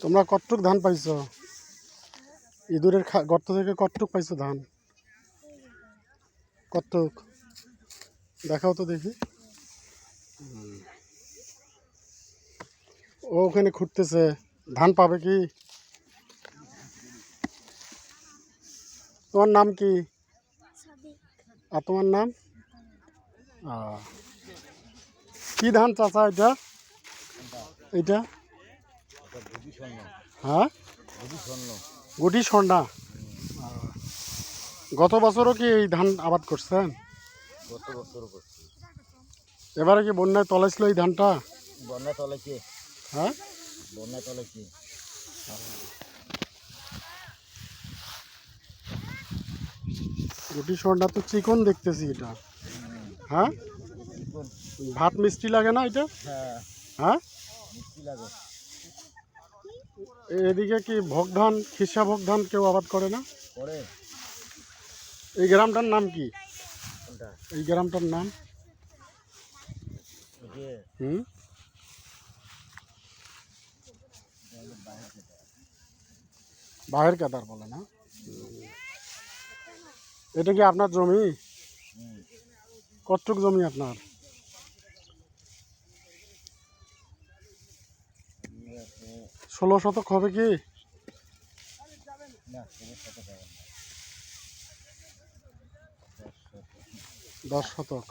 তোমরা কতটুক ধান পাইছো? ইঁদুরের খা- গর্ত থেকে কতটুক পাইছো ধান? কতটুক? দেখাও তো দেখি। ও ওখানে খুঁড়তেছে। ধান পাবে কি? তোমার নাম কি? আর তোমার নাম। কি ধান চাচা এটা। এটা? হ্যাঁ? গুটি আহ। গত বছরও কি এই ধান আবাদ করছেন? গত বছর করছি এবারে কি বন্যায় তলাইছিল এই ধানটা? বন্যা তলাইছে হ্যাঁ? বন্যা তলাইছে গুটি স্বর্ণা তো চিকন দেখতেছি এটা। হ্যাঁ? ভাত মিষ্টি লাগে না এটা? হ্যাঁ। হ্যাঁ? মিষ্টি লাগে। এদিকে কি ভোগ ধান খিসা ভোগ ধান কেউ আবাদ করে না? এই গ্রামটার নাম কি? এই গ্রামটার নাম? হুম? বাহের কেদার বলে না? এটা কি আপনার জমি? কতটুক জমি আপনার? ষোলো শতক হবে কি? দশ শতক,